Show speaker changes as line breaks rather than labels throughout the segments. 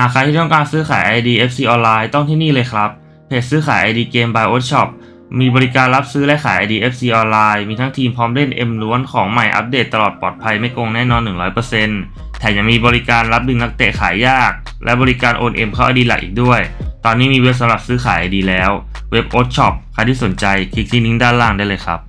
หากใครที่ต้องการซื้อขาย ID FC ออนไลน์ต้องที่นี่เลยครับ เพจซื้อขาย ID เกม by o Shop มีบริการรับซื้อและขาย ID FC ออนไลน์ มีทั้งทีมพร้อมเล่น M ล้วนของใหม่อัปเดตตลอดปลอดภัยไม่โกงแน่นอน 100%แถมยังมีบริการรับดึงนักเตะขายยาก และบริการโอน M เข้า ID หลักอีกด้วย ตอนนี้มีเว็บสำหรับซื้อขาย ID แล้ว เว็บ o Shop ใครที่สนใจคลิกที่ลิงก์ด้านล่างได้เลยครับ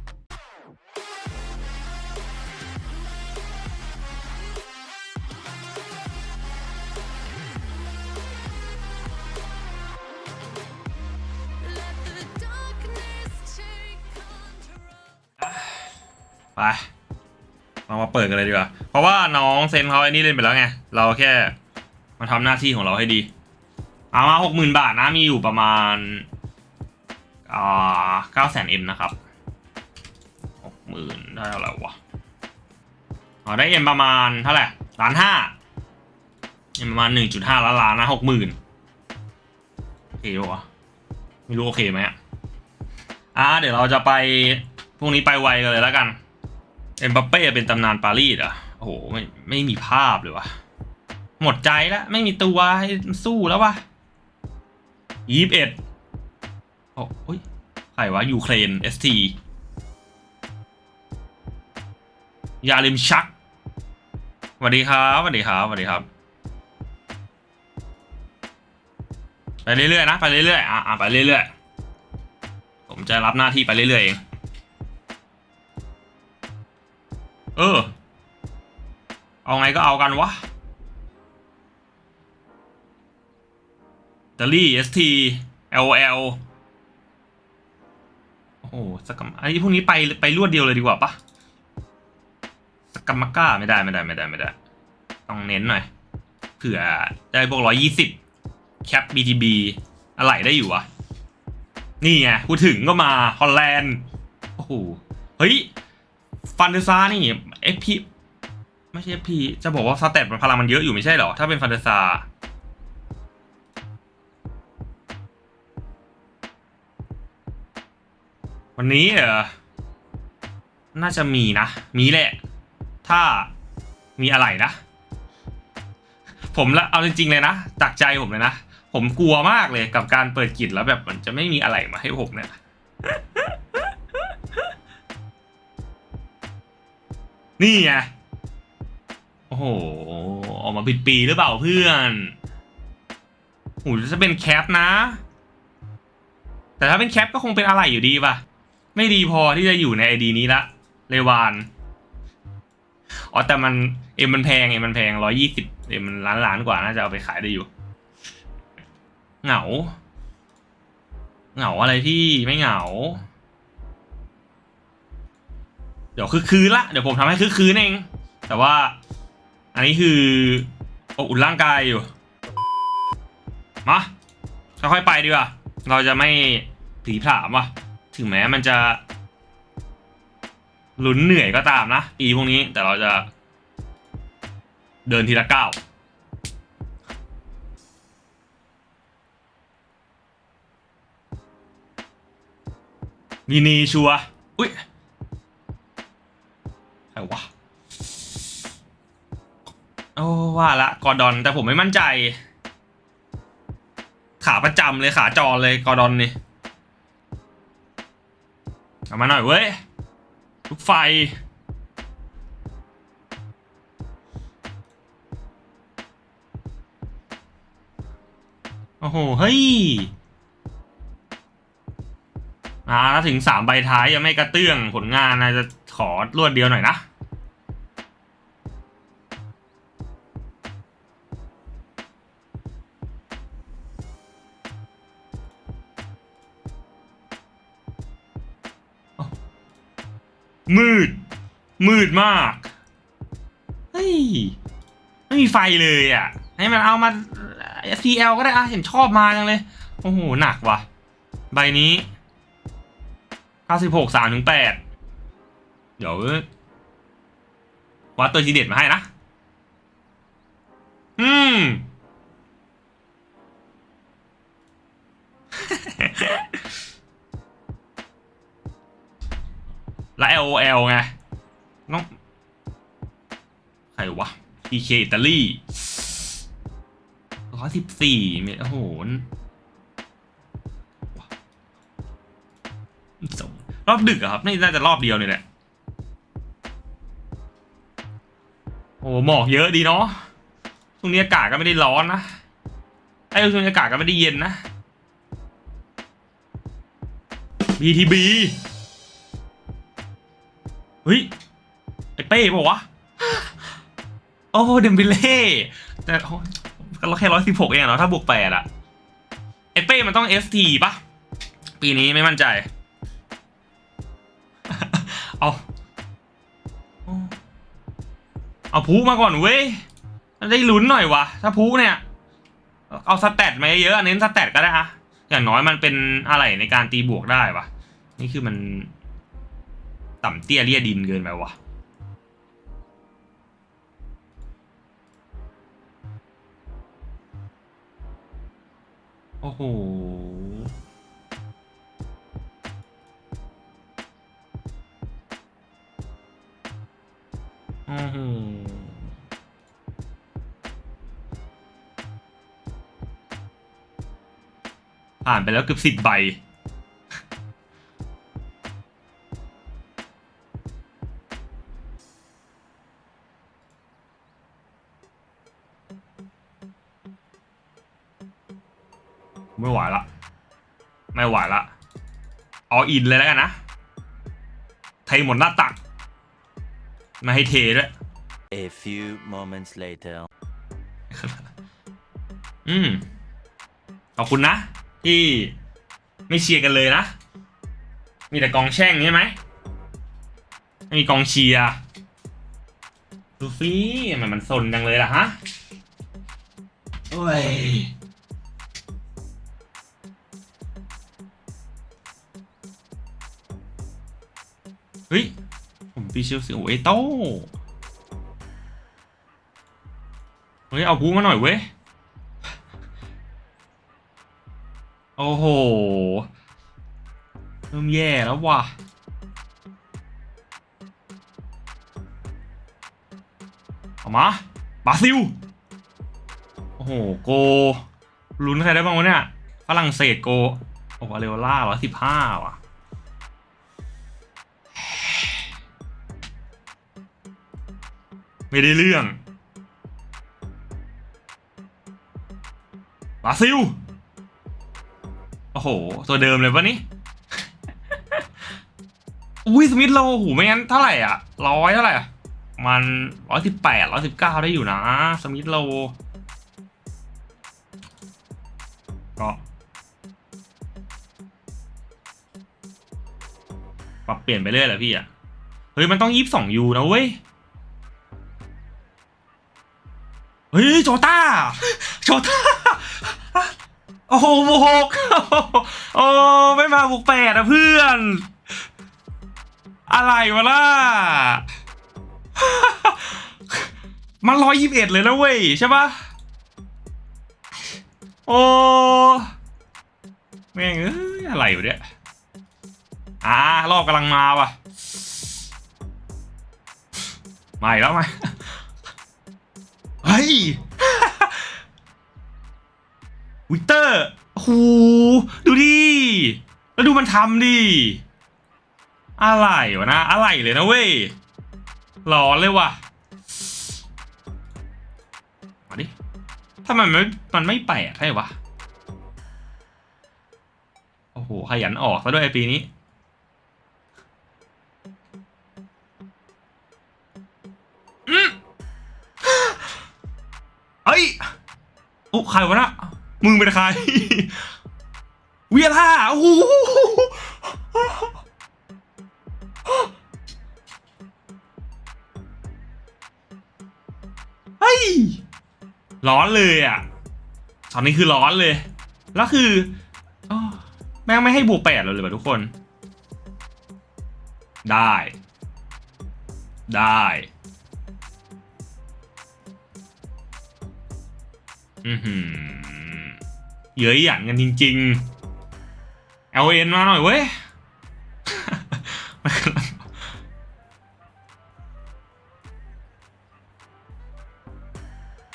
ไปเรามาเปิดกันเลยดีกว่า เพราะว่าน้องเซนเขาไอ้นี่เล่นไปแล้วไง เราแค่มาทำหน้าที่ของเราให้ดี เอามาหกหมื่นบาทนะ มีอยู่ประมาณอ่าเก้าแสนเอ็มนะครับหกหมื่นได้เท่าไหร่วะอ๋อได้เอ็มประมาณเท่าไหร่ล้านห้าเอ็มประมาณหนึ่งจุดห้าล้านล้านนะหกหมื่นโอเควะไม่รู้โอเคไหมอะอ่าเดี๋ยวเราจะไปพรุ่งนี้ไปไวกันเลยแล้วกัน เอ็มบัปเป้เป็นตำนานปารีสอะโอ้โหไม่ไม่มีภาพเลยวะหมดใจแล้วไม่มีตัวให้สู้แล้ววะยี่สิบเอ็ดโอ้ยใครวะยูเครนเอสทียาลิมชักสวัสดีครับสวัสดีครับสวัสดีครับไปเรื่อยๆนะไปเรื่อยๆอะไปเรื่อยๆผมจะรับหน้าที่ไปเรื่อยๆเอง เออ เอาไงก็เอากันวะดอลี่ ST LL โอ้โหสกัมอันนี้พวกนี้ไปไปรวดเดียวเลยดีกว่าปะสกัมมาก้าไม่ได้ไม่ได้ไม่ได้ไม่ได้ ต้องเน้นหน่อยเผื่อได้พวกร้อยยี่สิบแคป BTB อะไรได้อยู่วะ นี่ไงพูดถึงก็มา ฮอลแลนด์ โอ้โห เฮ้ย ฟันเดซานี่เอฟพีไม่ใช่เอฟพีจะบอกว่าสเตตมันพลังมันเยอะอยู่ไม่ใช่เหรอ ถ้าเป็นฟันเดซาวันนี้เออน่าจะมีนะ มีแหละ ถ้ามีอะไรนะ ผมละเอาจริงๆเลยนะจากใจผมเลยนะ ผมกลัวมากเลยกับการเปิดกิจแล้วแบบมันจะไม่มีอะไรมาให้ผมเนี่ย นี่ไง โอ้โห ออกมาปิดปีหรือเปล่าเพื่อนโอ้จะเป็นแคปนะ แต่ถ้าเป็นแคปก็คงเป็นอะไรอยู่ดีป่ะ ไม่ดีพอที่จะอยู่ในไอดีนี้ละ เลวาน อ๋อแต่มันเอ็มมันแพงเอ็มมันแพงร้อยี่สิบเอ็มมันล้านล้านกว่าน่าจะเอาไปขายได้อยู่ เหงา เหงาอะไรพี่ไม่เหงา ดี๋ยวคือคืนละเดี๋ยวผมทำให้คือคืนเอง แต่ว่า อันนี้คืออบอุ่นร่างกายอยู่มาค่อยๆไปดีกว่าเราจะไม่ผีผามว่ะถึงแม้มันจะลุ้นเหนื่อยก็ตามนะปีพวกนี้แต่เราจะ เดินทีละก้าวมีนีชัวอุ้ย รวะโอ้ว่าละกอดอนแต่ผมไม่มั่นใจ ขาประจำเลยขาจรเลยกอดอนนี่เอามาหน่อยเว้ยลูกไฟ โอ้โห เฮ้ยอ่าถ้าถึงสามใบท้ายยังไม่กระเตื้องผลงานนะจะขอรวดเดียวหน่อยนะ มืด มืดมาก เฮ้ย ไม่มีไฟเลยอะ ให้มันเอามา STL ก็ได้อะเห็นชอบมาจังเลย โอ้โห หนักว่ะ ใบนี้96 3ถึง8เดี๋ยววัดตัวทีเด็ดมาให้นะ อืม และ LOL ไงน้องใครวะ PK อิตาลีร้อยสิบสี่เมตรโอ้โหรอบดึกอะครับนี่น่าจะรอบเดียวนี่แหละ โอ้หมอกเยอะดีเนาะช่วงนี้อากาศก็ไม่ได้ร้อนนะ ไอ้ช่วงนี้อากาศก็ไม่ได้เย็นนะ BTB ฮ้ยไอเป้บอกวะ โอ้เดมบิเล่แต่เราแค่ร้อยสิบหกเองเนาะถ้าบวกแปดอะไอเป้มันต้อง ST ปะปีนี้ไม่มั่นใจ เอาเอาพูมาก่อนเว้ยได้ลุ้นหน่อยวะถ้าพูเนี่ย เอาสแตทมาเยอะๆเน้นสแตทก็ได้อะอย่างน้อยมันเป็นอะไรในการตีบวกได้วะนี่คือมัน ต่ำเตี้ยเลี่ยดินเกินไปวะโอ้โห โอ้โห ผ่านไปแล้วเกือบสิบใบ อาอินเลยแล้วกันนะ เทหมดหน้าตักไม่ให้เทด้วย
A few moments later.
อืม ขอบคุณนะ ที่ไม่เชียร์กันเลยนะ มีแต่กองแช่งใช่ไหมไม่มีกองเชียร์ดูฟี่มันมันสนจังเลยล่ะฮะ โอ้ย เฮ้ย ผมปีเชลซีโอ้เอโต้เฮ้ย เอาพูมาหน่อยเว้ย โอ้โห เริ่มแย่แล้วว่ะเอามาบราซิล โอ้โห โก ลุ้นใครได้บ้างวะเนี่ย ฝรั่งเศสโก โอ้โหอาเรโอล่าร้อยสิบห้าว่ะ ไม่ได้เรื่องบราซิล โอ้โห ตัวเดิมเลยปะนี่ อุ้ยสมิธโลหูไม่งั้นเท่าไหร่อะร้อยเท่าไหร่อะมันร้อยสิบแปดร้อยสิบเก้าได้อยู่นะ สมิธโลก็ปรับเปลี่ยนไปเรื่อยแหละพี่อะ เฮ้ย มันต้องยี่สิบสองยูนะเว้ย ฮ้ยโจต้าโจต้าโอ้โหบวกหกโอ้ไม่มาบวกแปดอะเพื่อน อะไรวะล่ะมันร้อยยี่สิบเอ็ดเลยนะเว้ยใช่ปะโอ้แม่งเอ้ยอะไรอยู่เนี่ยอ่ารอบกำลังมาว่ะมาอีกแล้วไหม ฮ้ยวิกเตอร์โอ้โหดูดิ แล้วดูมันทำดิ อะไรวะนะ อะไรเลยนะเว้ยร้อนเลยว่ะ มาดิถ้ามันไม่มันไม่แปลกใช่วะ โอ้โห ขยันออกซะด้วยไอปีนี้ ใครวะนะมึงเป็นใคร เวียร่าโอ้โหเฮ้ยร้อนเลยอะตอนนี้คือร้อนเลย แล้วคืออแม่งไม่ให้บวกแปดเลยเลยว่ะทุกคน ได้ ได้ อือหือเย้ยหยันกันจริงๆเอาเอ็นมาหน่อยเว้ย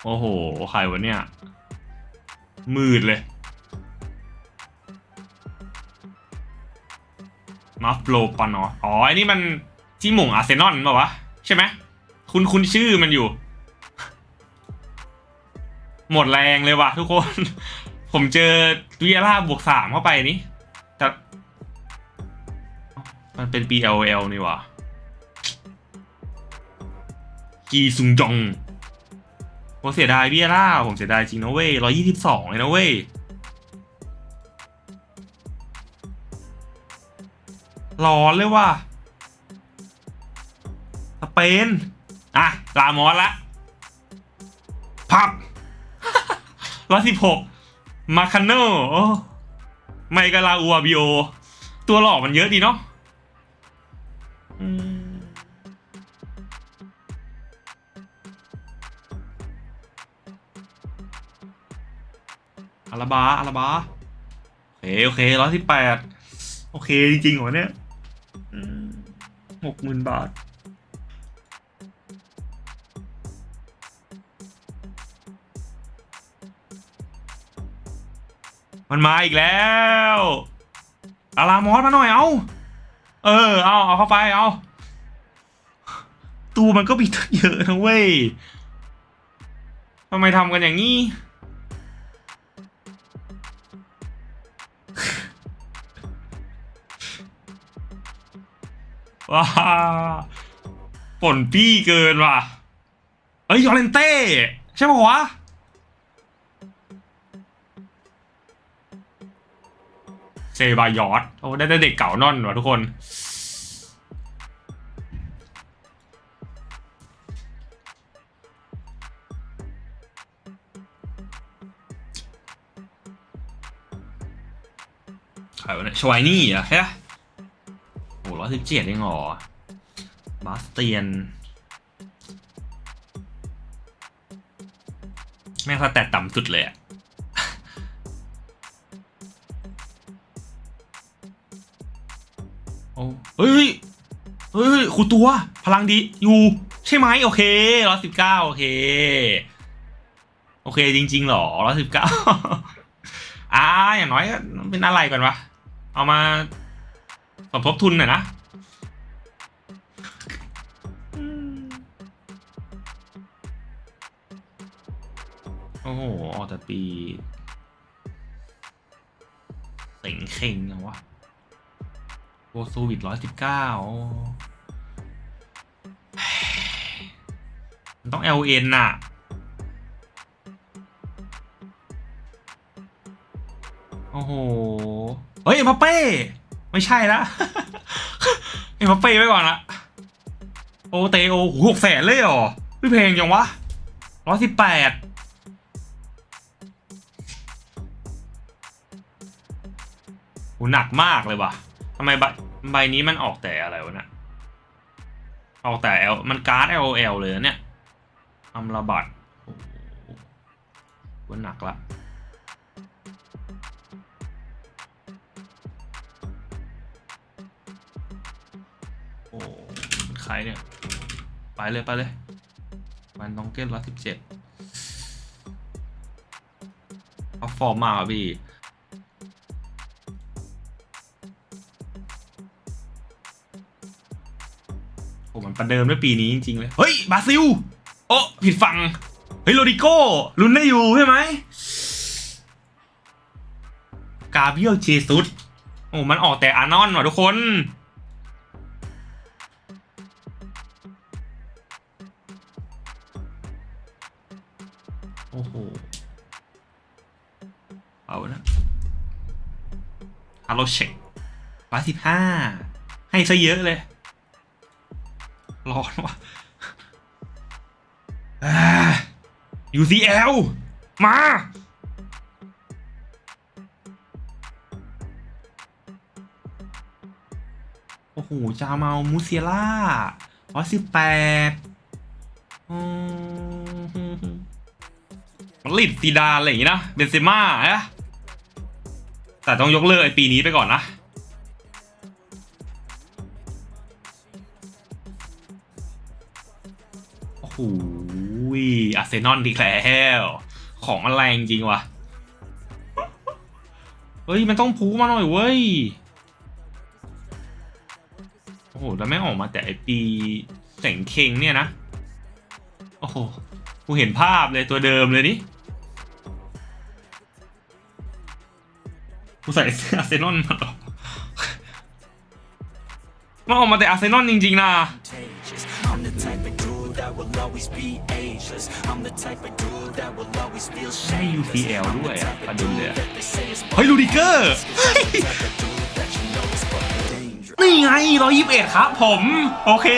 โอ้โห ใครวะเนี่ย มืดเลยมาฟโลปานออ๋อไอ้นี่มันที่หม่งอาร์เซนอลป่าวะ ใช่ไหม คุณคุณชื่อมันอยู่ หมดแรงเลยว่ะทุกคน ผมเจอวิยาร่าบวกสามเข้าไปนี่แต่มันเป็น BLL นี่ว่ะกีซุงจงผมเสียดายวิยาร่า ผมเสียดายจริงนะเว้ยร้อยี่สิบสองเลยนะเว้ยร้อนเลยว่ะสเปน อะ ลามอสละพับ ร้อยสิบหกมาคาโน่โอ้ไมกาลาอูอาบิโอ ตัวหลอกมันเยอะดีเนาะอืมอาราบาอาราบาโอเคโอเคร้อยสิบแปดโอเค จริงๆเหรอเนี่ยหกหมื่นบาท มันมาอีกแล้วอารามอสมาหน่อยเอาเออเอาเอาเข้าไปเอาตูมันก็มีตั้งเยอะนะเว้ยทำไมทำกันอย่างนี้ว้าฝนปี้เกินว่ะเอ้ยยอเลนเต้ ใช่ปะวะ เซบายอร์ดโอ้ได้แต่เด็กเก่านอนว่ะทุกคน ใครวะเนี่ยชวายนี่เหรอะใช่โอ้ร้อยสิบเจ็ดเองเหรอบาสเตียน แม่งสแตตต่ำสุดเลยอะ เฮ้ยเฮ้ยครูตัวพลังดีอยู่ใช่ไหมโอเคร้อยสิบเก้าโอเค โอเคจริงๆหรอร้อยสิบเก้าอ่าอย่างน้อยก็เป็นอะไรก่อนวะ เอามาสมทบทุนหน่อยนะโอ้โหออกแต่ปีเสิงเข่งยังวะ โกซูวิดร้อยสิบเก้ามันต้อง LN น่ะ โอ้โห เฮ้ยเอ็มบัปเป้ ไม่ใช่ละเอ็มบัปเป้ไว้ก่อนละ โอเตโอหกแสนเลยเหรอพี่เพลงยังวะร้อยสิบแปดโหหนักมากเลยว่ะ ทำไมใบใบนี้มันออกแต่อะไรวะเนี่ยออกแต่ L มันการ์ด LOL เลยนะเนี่ยทำระบัดว่าหนักละโอ้ใครเนี่ย ไปเลยไปเลยมันต้องเก้นร้อยสิบเจ็ดเอาฟอร์มมาครับพี่ โอ้มันประเดิมด้วยปีนี้จริงๆเลย เฮ้ยบราซิล โอ้ผิดฝั่ง เฮ้ยโรดิโก้ลุ้นได้อยู่ใช่ไหมกาเบียลเจซุสโอ้มันออกแต่อานอนว่ะทุกคน โอ้โห เอานะฮัลโหลเช็คร้อยสิบห้าให้ซะเยอะเลย ร้อนว่ะอ่า UCL มา โอ้โห จาเมามูเซียล่าร้อยสิบแปดมันลิดซีดานอะไรอย่างงี้นะ เบนเซม่าอะแต่ต้องยกเลิกไอปีนี้ไปก่อนนะ โอ้โหอาร์เซนอลดีกแล้วของมันแรงจริงวะเฮ้ย มันต้องพูมาหน่อยเว้ย โอ้โห แล้วไม่งออกมาแต่ไอปีเสงเคงเนี่ยนะ โอ้โห กูเห็นภาพเลยตัวเดิมเลยนี่กูใส่เสื้ออาร์เซนอลมาหรอมันออกมาแต่อาร์เซนอลจริง ๆ นะ
contagious. I'm the type of dude that will always be ageless. I'm the type of dude that will always feel
ให้
shameless.
UCL
I'm
ด้วย
the
อะ
type
ประ
of
เด็น
dude
เลยอะ
that they say is
เฮ้ยลูดิเกอร์
type of dude that you know is fucking dangerous.
นี่ไงร้อยยี่สิบเอ็ดครับผม โอเค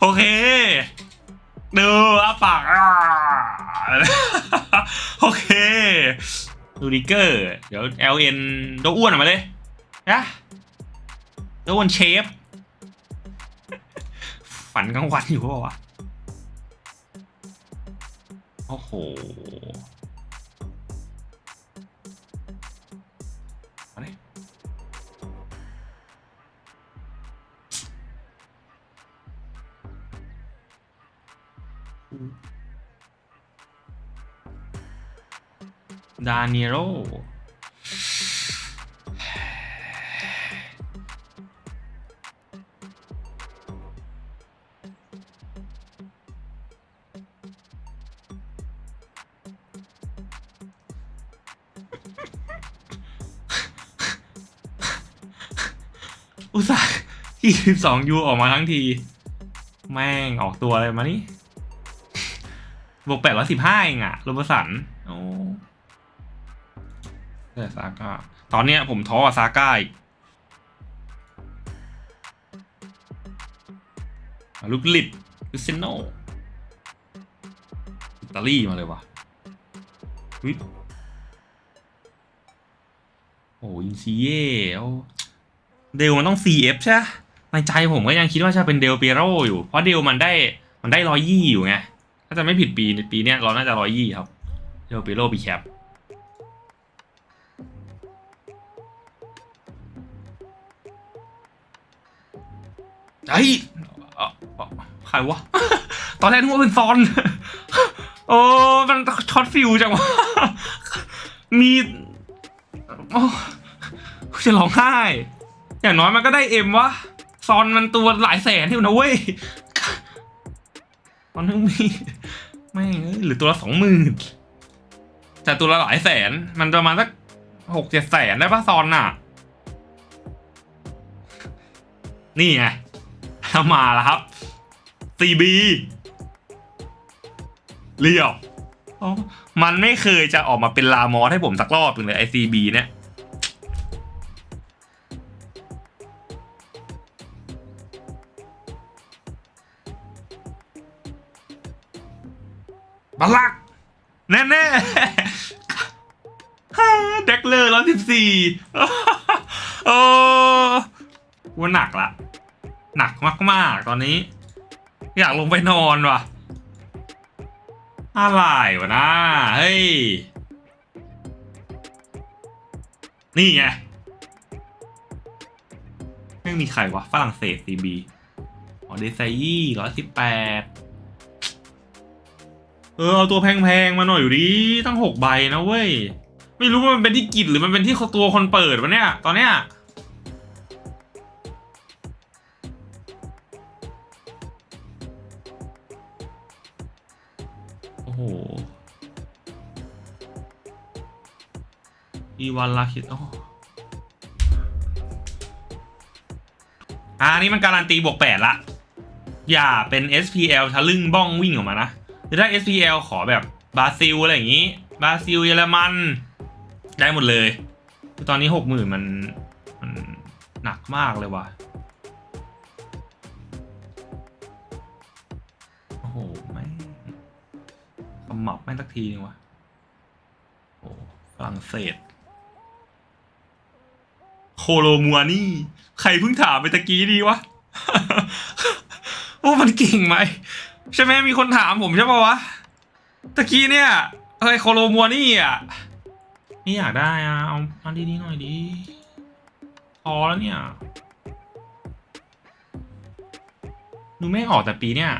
โอเคดูอาปากอ่าโอเคลูดิเกอร์ เดี๋ยว LN ตัวอ้วนออกมาเลยนะตัวอ้วนเชฟ ฝันกลางวันอยู่เปล่าวะโอ้โหมาดิดานิโร 22ยูออกมาทั้งที แม่งออกตัวอะไรมานี่บวก815เองอะโรบสันโอ้แต่ซาก้าตอนเนี้ยผมท้อซาก้าอีกลูกลิดลูเซโนอิตาลีมาเลยวะอุ๊ยโอ้อินซีเย่โอ้เดลมันต้อง CF ใช่ ในใจผมก็ยังคิดว่าจะเป็นเดลเปโรอยู่ เพราะเดลมันได้มันได้ร้อยยี่อยู่ไง ถ้าจะไม่ผิดปีปีเนี้ยเราน่าจะร้อยยี่ครับ เดลเปโรปีแคปไอ้ยใครวะ ตอนแรกนึกว่าเป็นซอน โอ้ มันช็อตฟิวจังวะ มีโอ้จะร้องไห้ อย่างน้อยมันก็ได้เอ็มวะ ซอนมันตัวหลายแสนที่นะเว้ยตอนนึงมีไม่หรือตัวละสองหมื่นแต่ตัวละหลายแสน มันประมาณสักหกเจ็ดแสนได้ปะซอนน่ะ นี่ไงถ้ามาแล้วครับ CB เรียว มันไม่เคยจะออกมาเป็นลามอสให้ผมสักรอบหนึ่งเลยไอ CB เนี่ย บลักแน่แน่ๆฮ่าเด็กเลอร์ร้อยสิบสี่โอ้ว่าหนักละ หนักมาก ๆ ตอนนี้ อยากลงไปนอนว่ะอะไรวะนะ เฮ้ย นี่ไงไม่มีใครวะฝรั่งเศส CB อ๋อเดซยี่ร้อยสิบแปด เออเอาตัวแพงๆมาหน่อยอยู่ดิตั้งหกใบนะเว้ย ไม่รู้ว่ามันเป็นที่กิจหรือมันเป็นที่ตัวคนเปิดวะเนี่ย ตอนเนี้ยโอ้โหอีวันลาคิดโอ้อ่านี่มันการันตีบวกแปดละ อย่าเป็น SPL ทะลึ่งบ้องวิ่งออกมานะ หรือถ้า SPL ขอแบบบราซิลอะไรอย่างนี้บราซิลเยอรมัน ได้หมดเลย ตอนนี้หกหมื่นมันมันหนักมากเลยว่ะโอ้โหไม่ขมับไม่สักทีนึงวะโอ้ฝรั่งเศสโคโลมัวนี่ ใครเพิ่งถามไปตะกี้ดีวะ ว่ามันเก่งไหม ใช่ไหมมีคนถามผมใช่ปะวะตะกี้เนี่ยเฮ้ยโคโลมัวนี่อะนี่อยากได้อะเอาเอาดีๆหน่อยดีพอแล้วเนี่ยดูไม่ออกแต่ปีเนี่ย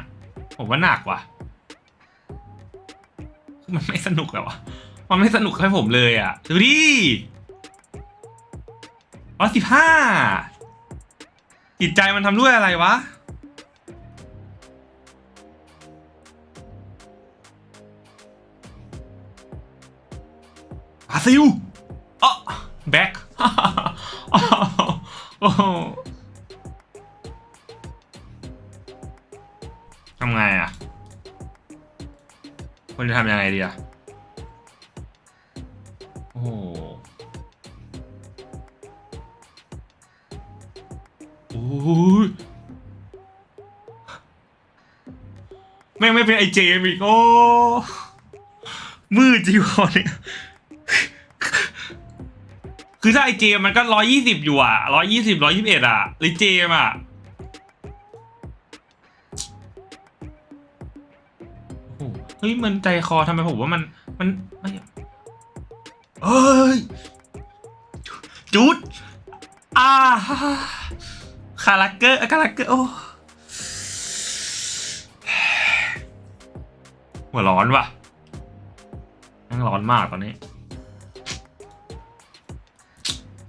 ผมว่าหนักว่ะมันไม่สนุกแล้ววะมันไม่สนุกให้ผมเลยอะดูดิร้อยสิบห้าจิตใจมันทำด้วยอะไรวะ บราซิลอ๋อแบ็คทำไงอะควรจะทำยังไงดีอะ โอ้โหโอ้ยแม่งไม่เป็นไอเจมอีกโอ้มืดจริงวะเนี่ย คือถ้าไอเจมมันก็ร้อยยี่สิบอยู่อะร้อยยี่สิบร้อยยี่สิบเอ็ดอะไอเจมอะโอ้โหเฮ้ยมันใจคอทำไมผมว่ามันมันไม่เอ้ยจุดอ่าคาราเกอร์คาราเกอร์โอ้หัวร้อนว่ะแม่งร้อนมากตอนนี้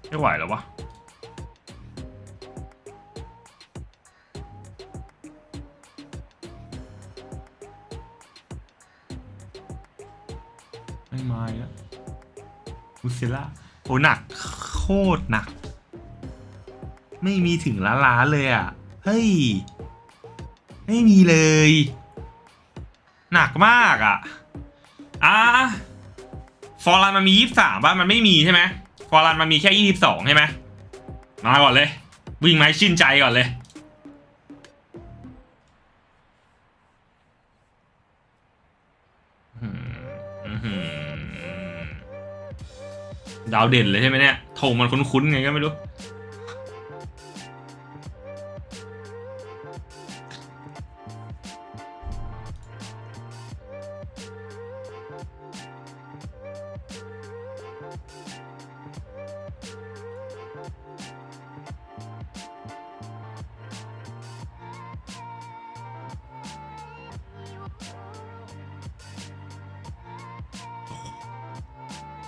ไม่ไหวแล้ววะไม่มาอีกแล้วมุซิล่าโอ้หนัก โคตรหนัก ไม่มีถึงล้านล้านเลยอะ เฮ้ย ไม่มีเลย หนักมากอะ อะฟอร์รันมันมียี่สามป่ะ มันไม่มีใช่ไหม ฟอร์รันมันมีแค่ยี่สิบสองใช่ไหมมาก่อนเลย วิ่งไหมชื่นใจก่อนเลย ดาวเด่นเลยใช่ไหมเนี่ยธงมันคุ้นๆไงก็ไม่รู้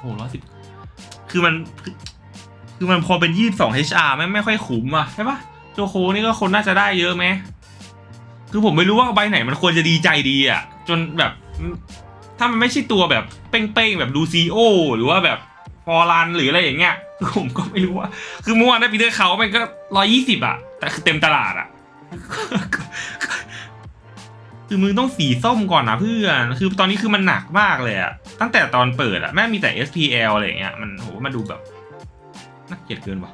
โอ้ร้อยสิบคือมัน คือมันพอเป็นยี่สิบสอง HR ไม่ไม่ค่อยคุ้มอะใช่ปะโจโคนี่ก็คนน่าจะได้เยอะไหมคือผมไม่รู้ว่าใบไหนมันควรจะดีใจดีอะ จนแบบ ถ้ามันไม่ใช่ตัวแบบเป้งๆ แบบดูซีโอ หรือว่าแบบฟอรันหรืออะไรอย่างเงี้ยคือผมก็ไม่รู้ว่า คือเมื่อวานได้ปีเตอร์เขามันก็ร้อยยี่สิบอะ แต่คือเต็มตลาดอะ คือมึงต้องสีส้มก่อนนะเพื่อน คือตอนนี้คือมันหนักมากเลยอะ ตั้งแต่ตอนเปิดอะแม่มีแต่ SPL อะไรอย่างเงี้ยมันโหมาดูแบบน่าเกลียดเกินว่ะ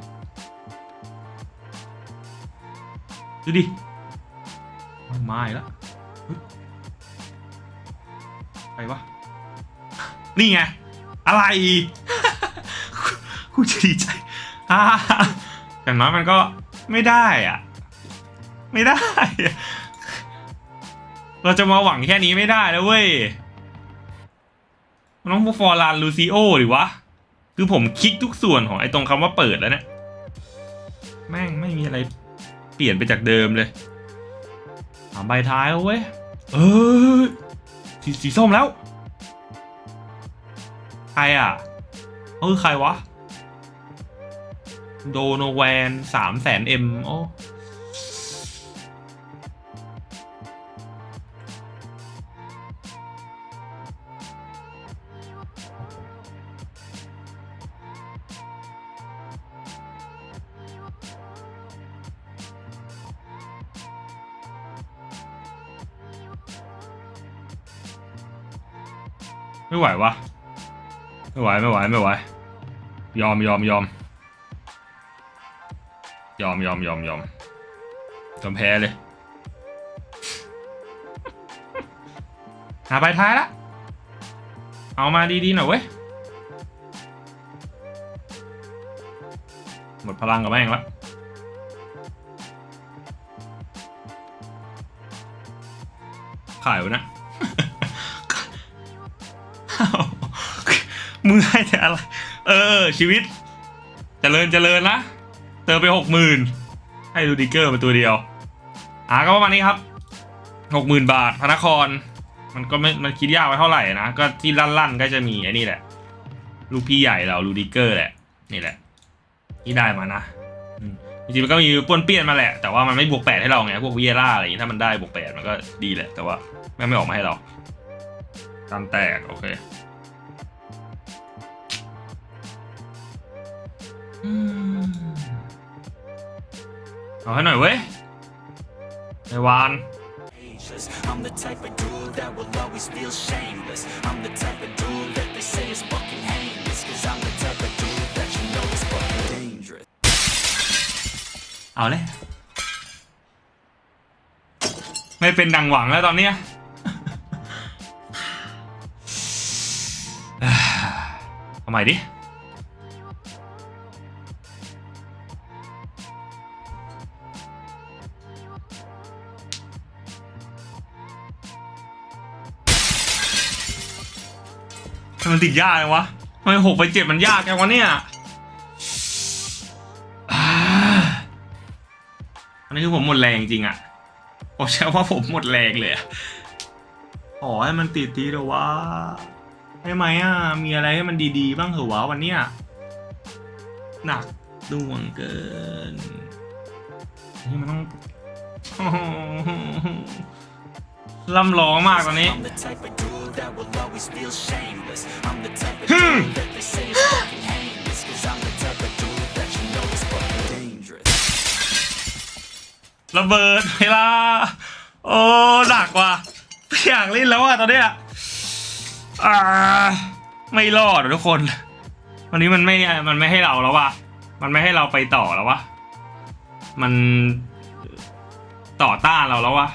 ดูดิมันมาอีกแล้วไปวะนี่ไง อะไรกูจะดีใจอ่าอย่างน้อยมันก็ไม่ได้อะ ไม่ได้ เราจะมาหวังแค่นี้ไม่ได้แล้วเว้ย นต้องฟอร์ลานลูซิโอหรือวะ คือผมคลิกทุกส่วนของไอ้ตรงคำว่าเปิดแล้วเนี่ยแม่งไม่มีอะไรเปลี่ยนไปจากเดิมเลยสามใบท้ายแล้วเว้ย เออสีสีส้มแล้ว ใครอะเออใครวะ โดโนแวนสามแสนเอ็มโอ้ ไม่ไหววะไม่ไหวไม่ไหวไม่ไหว ยอมยอมยอมยอมยอมยอมยอมยอมแพ้เลยหาใบท้ายละ เอามาดีๆหน่อยเว้ย หมดพลังกับแม่งละขายวะนะ มึงให้แต่อะไร เออ ชีวิตเจริญเจริญนะเติมไปหกหมื่นให้ดูดิเกอร์มาตัวเดียวอ่าก็ประมาณนี้ครับหกหมื่นบาทพนคร มันก็ไม่มันคิดยากไว้เท่าไหร่นะก็ที่ลั่นๆก็จะมีไอ้นี่แหละ ลูกพี่ใหญ่เราลูดิเกอร์แหละนี่แหละ ที่ได้มานะจริงๆมันก็มีป้วนเปี้ยนมาแหละ แต่ว่ามันไม่บวกแปดให้เราไงพวกวิเยล่าอะไรอย่างงี้ถ้ามันได้บวกแปดมันก็ดีแหละ แต่ว่าแม่ไม่ออกมาให้เราการแตกโอเค เอาให้หน่อยเว้ยไอวาน
ageless. I'm the type of dude that will always feel shameless. I'm the type of dude that they say is fucking heinous. Cause I'm the type of dude that you know is fucking dangerous.
เอาเลย ไม่เป็นดังหวังแล้วตอนเนี้ยเอาใหม่ดิทำไม มันติดยากเลยวะทำไมหกไปเจ็ดมันยากจังวะเนี่ยอ่าอันนี้คือผมหมดแรงจริงอะผมใช้ว่าผมหมดแรงเลยอะขอให้มันติดทีเถอะวะได้ไหมอะมีอะไรให้มันดีๆ บ้างเถอะวะวันเนี้ยหนักดวงเกิน นี่มันต้องล่ำร้องมากตอนนี้
I'm the type of dude that will always feel shameless. I'm the type of
Hmm.
dude that they say is fucking heinous. Cause I'm the type of dude that you know is fucking dangerous.
ระเบิดเวลา โอ้หนักว่ะไม่อยากเล่นแล้วอะตอนเนี้ยอ่าไม่รอดอะทุกคน วันนี้มันไม่มันไม่ให้เราแล้วว่ะมันไม่ให้เราไปต่อแล้ววะมันต่อต้านเราแล้ววะ